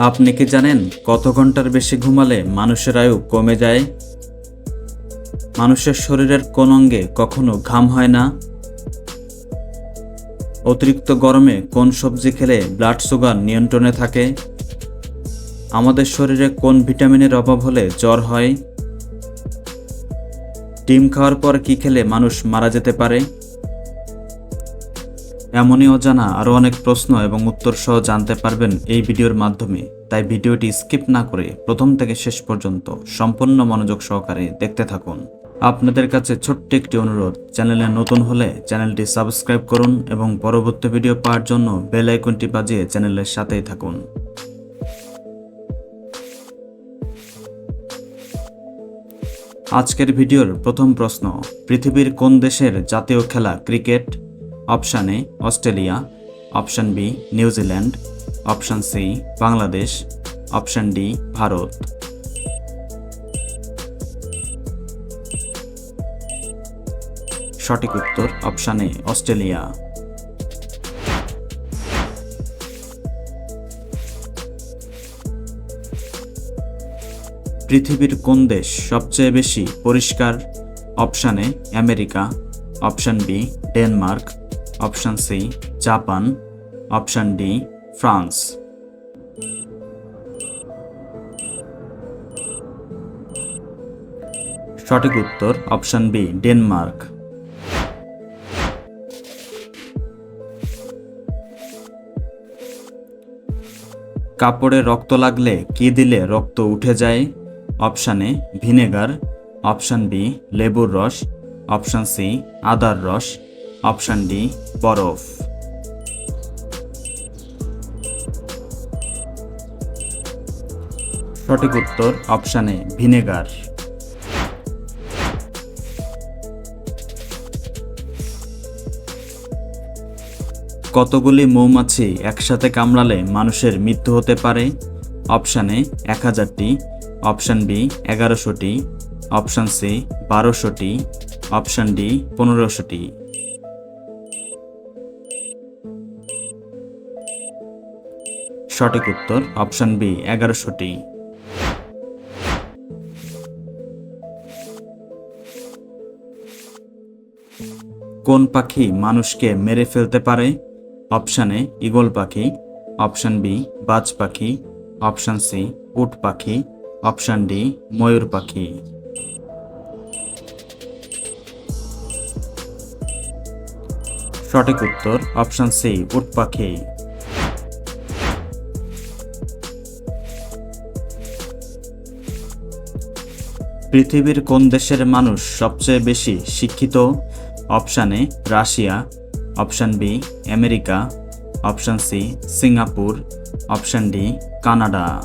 আপনি কি জানেন কত ঘণ্টার বেশি ঘুমালে মানুষের আয়ু কমে যায়? মানুষের শরীরের কোন অঙ্গে কখনো ঘাম হয় না? অতিরিক্ত গরমে কোন সবজি খেলে ব্লাড সুগার নিয়ন্ত্রণে থাকে? আমাদের শরীরে কোন ভিটামিনের অভাব হলে জ্বর হয়? ডিম খাওয়ার পর কি খেলে মানুষ মারা যেতে পারে? এমনই অজানা আরও অনেক প্রশ্ন এবং উত্তর সহ জানতে পারবেন এই ভিডিওর মাধ্যমে। তাই ভিডিওটি স্কিপ না করে প্রথম থেকে শেষ পর্যন্ত সম্পূর্ণ মনোযোগ সহকারে দেখতে থাকুন। আপনাদের কাছে ছোট্ট একটি অনুরোধ, চ্যানেলে নতুন হলে চ্যানেলটি সাবস্ক্রাইব করুন এবং পরবর্তী ভিডিও পাওয়ার জন্য বেল আইকনটি বাজিয়ে চ্যানেলের সাথেই থাকুন। আজকের ভিডিওর প্রথম প্রশ্ন, পৃথিবীর কোন দেশের জাতীয় খেলা cricket? Option A, Australia, option B, New Zealand, option C, Bangladesh, option D, Bharat. সঠিক উত্তর অপশান এ, অস্ট্রেলিয়া। পৃথিবীর কোন দেশ সবচেয়ে বেশি পরিষ্কার? Option A, America, option B, Denmark option C, Japan, option D, France. সঠিক উত্তর অপশান বি, ডেনমার্ক। কাপড়ে রক্ত লাগলে কি দিলে রক্ত উঠে যায়? অপশানে ভিনেগার। অপশান বি, লেবুর রস। অপশান সি, আদার রস। অপশান ডি বরফ। সঠিক উত্তর অপশান ভিনেগার। কতগুলি মৌমাছি একসাথে কামড়ালে মানুষের মৃত্যু হতে পারে? অপশানে এক হাজারটি। অপশান বি এগারোশোটি। অপশান সি বারোশোটি। অপশান ডি পনেরোশোটি। সঠিক উত্তর অপশান বি, এগারোশোটি। কোন পাখি মানুষকে মেরে ফেলতে পারে? অপশান এ ইগল পাখি। অপশান বি, বাজ পাখি। অপশান সি, উট পাখি। অপশান ডি, ময়ূর পাখি। সঠিক উত্তর অপশান সি, উট পাখি। পৃথিবীর কোন দেশের মানুষ সবচেয়ে বেশি শিক্ষিত? Option A, Russia. Option B, America. Option C, Singapore. Option D, Canada.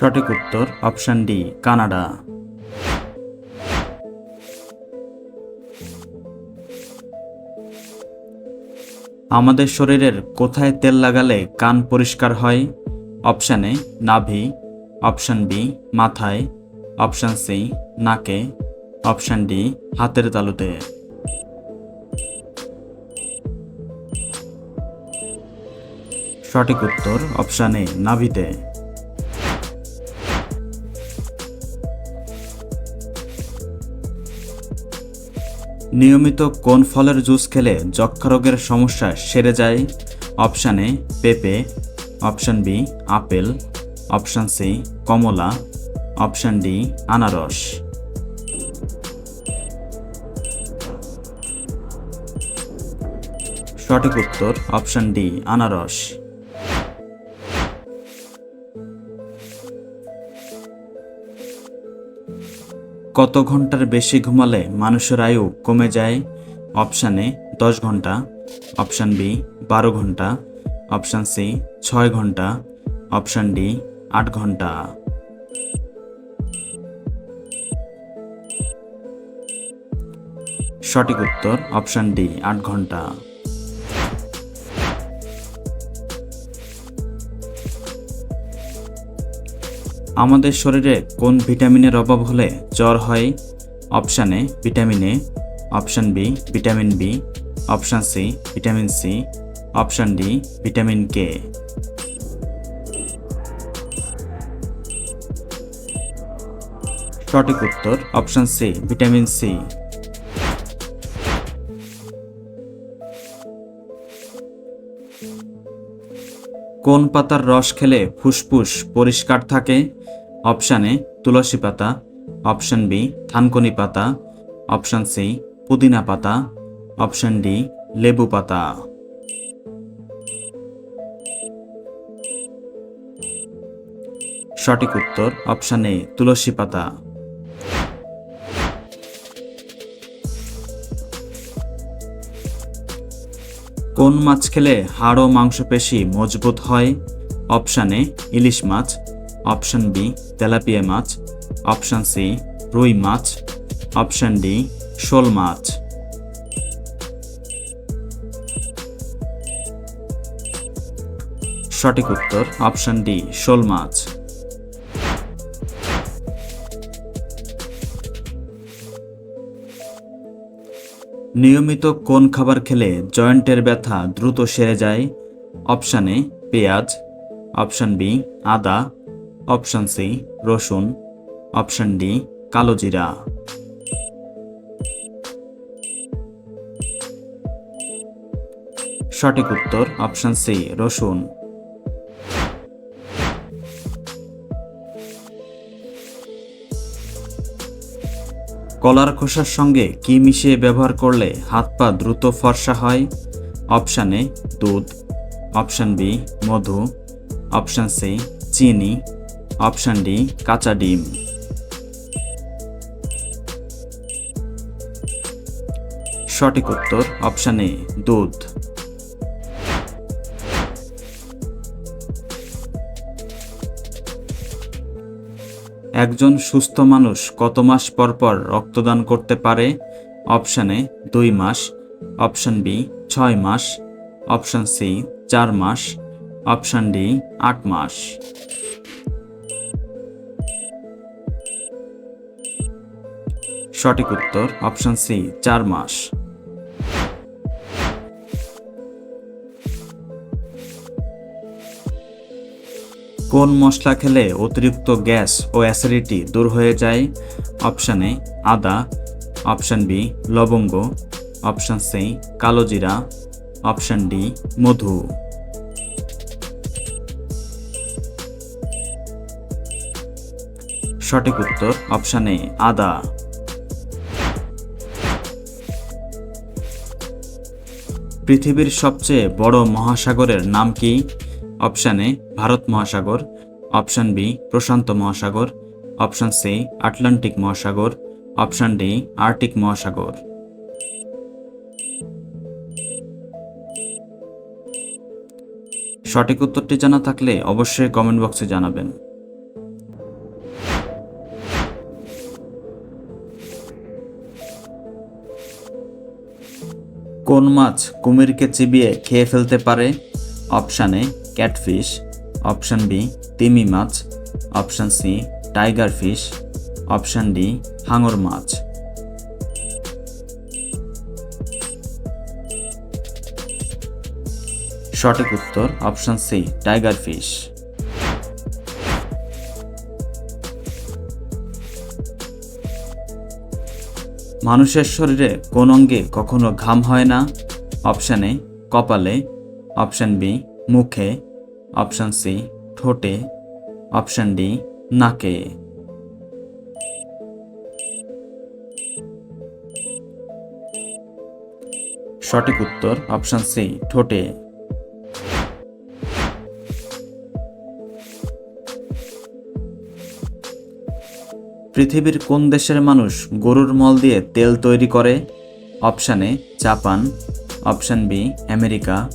সঠিক উত্তর অপশান ডি, কানাডা। আমাদের শরীরের কোথায় তেল লাগালে কান পরিষ্কার হয়? অপশান এ, নাভি। অপশান বি, মাথায়। অপশান সি, নাকে। অপশান ডি, হাতের তালুতে। সঠিক উত্তর অপশান এ, নাভিতে। নিয়মিত কোন ফলের জুস খেলে যক্ষা রোগের সমস্যা সেরে যায়? অপশান এ, পেঁপে। Option B, apple. Option C, কমলা। অপশান ডি, আনারস। সঠিক উত্তর অপশান ডি, আনারস। কত ঘণ্টার বেশি ঘুমালে মানুষের আয়ু কমে যায়? অপশান এ, দশ ঘণ্টা। অপশান বি, বারো ঘণ্টা। অপশান সি, ছয় ঘণ্টা। অপশান ডি, আট ঘণ্টা। সঠিক উত্তর অপশান ডি, আট ঘণ্টা। আমাদের শরীরে কোন ভিটামিনের অভাব হলে জ্বর হয়? Option A, vitamin A. Option B, vitamin B. Option C, vitamin C. Option D, vitamin K. সঠিক উত্তর, অপশান সি, ভিটামিন সি। কোন পাতার রস খেলে ফুসফুস পরিষ্কার থাকে? অপশান এ তুলসী পাতা, অপশান বি থানকনি পাতা, অপশান সি পুদিনা পাতা, অপশান ডি লেবু পাতা। সঠিক উত্তর অপশান এ তুলসী পাতা। কোন মাছ খেলে হাড় ও মাংসপেশি মজবুত হয়? অপশান এ ইলিশ মাছ অপশান বি, তেলাপিয়া মাছ। অপশান সি, রুই মাছ। অপশান ডি, শোল মাছ। সঠিক উত্তর, অপশান ডি, শোল মাছ। নিয়মিত কোন খাবার খেলে জয়েন্টের ব্যথা দ্রুত সেরে যায়? অপশান পেঁয়াজ। অপশান বি, আদা। অপশান সি, রসুন। অপশান ডি, কালো জিরা। সঠিক উত্তর, অপশান সি, রসুন। কলার খোসার সঙ্গে কি মিশিয়ে ব্যবহার করলে হাত পা দ্রুত ফর্সা হয়? অপশান এ, দুধ। অপশান বি, মধু। অপশান সি, চিনি। অপশান ডি, কাঁচা ডিম। সঠিক উত্তর, অপশান এ, দুধ। একজন সুস্থ মানুষ কত মাস পর পর রক্তদান করতে পারে? অপশান দুই মাস। অপশান বি, ছয় মাস। অপশান সি, চার মাস। অপশান ডি, আট মাস। সঠিক উত্তর অপশান সি চার মাস। কোন মশলা খেলে অতিরিক্ত গ্যাস ও অ্যাসিডিটি দূর হয়ে যায়? অপশান এ আদা। অপশান বি লবঙ্গ। অপশান সি কালো জিরা। অপশান ডি মধু। সঠিক উত্তর অপশান এ আদা। পৃথিবীর সবচেয়ে বড় মহাসাগরের নাম কি? অপশান এ, ভারত মহাসাগর। অপশান বি, প্রশান্ত মহাসাগর। অপশান সি, আটলান্টিক মহাসাগর। অপশান ডি আর্টিক মহাসাগর। সঠিক উত্তরটি জানা থাকলে অবশ্যই কমেন্ট বক্সে জানাবেন। কোন মাছ কুমিরকে চিবিয়ে খেয়ে ফেলতে পারে? Option A, catfish. Option B, তিমি মাছ। Option C, tiger fish. Option D, হাঙর মাছ। সঠিক উত্তর অপশান সি, টাইগার ফিশ। মানুষের শরীরে কোন অঙ্গে কখনো ঘাম হয় না? অপশান এ কপালে। অপশান বি মুখে। অপশান সি ঠোঁটে। অপশান ডি নাকে। সঠিক উত্তর অপশান সি ঠোঁটে। পৃথিবীর কোন দেশের মানুষ গরুর মল দিয়ে তেল তৈরি করে? Option A, Japan. Option B, America.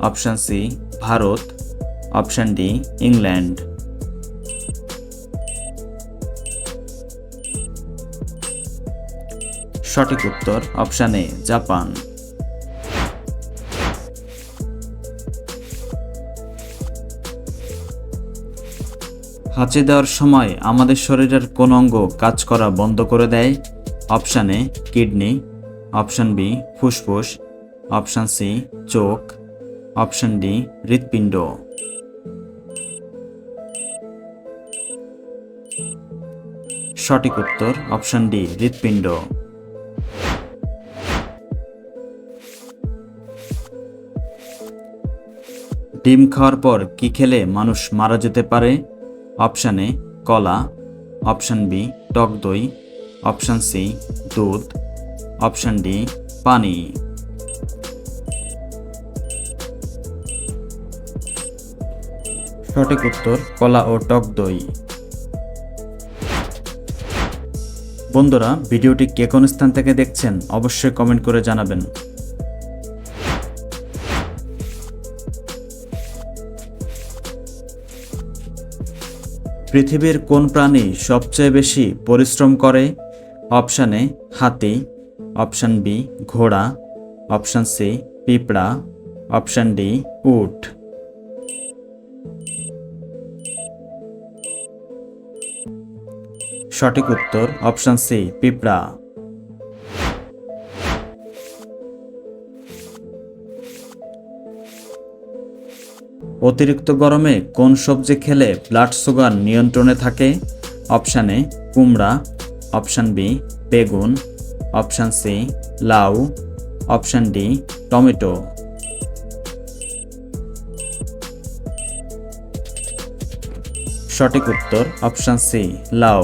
Option C, Bharat. Option D, England. সঠিক উত্তর অপশান এ, জাপান। হাঁচি দেওয়ার সময় আমাদের শরীরের কোন অঙ্গ কাজ করা বন্ধ করে দেয়? Option A, kidney. Option B, ফুসফুস। অপশান সি, চোখ। অপশান ডি, হৃৎপিণ্ড। সঠিক উত্তর অপশান ডি, হৃৎপিণ্ড। ডিম খাওয়ার পর কি খেলে মানুষ মারা যেতে পারে? অপশান এ, কলা, অপশান বি, টক দই, অপশান সি, দুধ, অপশান ডি, পানি। সঠিক উত্তর, কলা ও টক দই। বন্ধুরা, ভিডিওটি কে কোন স্থান থেকে দেখছেন, অবশ্যই কমেন্ট করে জানাবেন। পৃথিবীর কোন প্রাণী সবচেয়ে বেশি পরিশ্রম করে? অপশান এ, হাতি। অপশান বি, ঘোড়া। অপশান সি, পিঁপড়া। অপশান ডি, উট। সঠিক উত্তর, অপশান সি, পিঁপড়া। অতিরিক্ত গরমে কোন সবজি খেলে ব্লাড সুগার নিয়ন্ত্রণে থাকে? অপশান এ, কুমড়া। অপশান বি, বেগুন। অপশান সি, লাউ। Option D, tomato. সঠিক উত্তর অপশান সি, লাউ।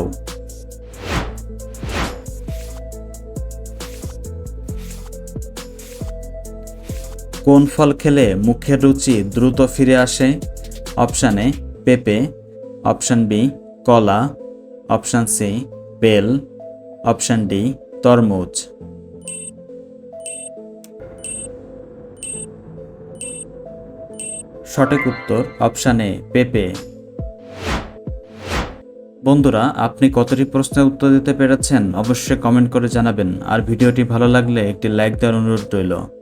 কোন ফল খেলে মুখের রুচি দ্রুত ফিরে আসে? অপশান এ, পেঁপে। অপশান বি, কলা। অপশান সি, বেল। অপশান ডি, তরমুজ। সঠিক উত্তর অপশান এ, পেঁপে। বন্ধুরা, আপনি কতটি প্রশ্নের উত্তর দিতে পেরেছেন অবশ্যই কমেন্ট করে জানাবেন। আর ভিডিওটি ভালো লাগলে একটি লাইক দেওয়ার অনুরোধ রইল।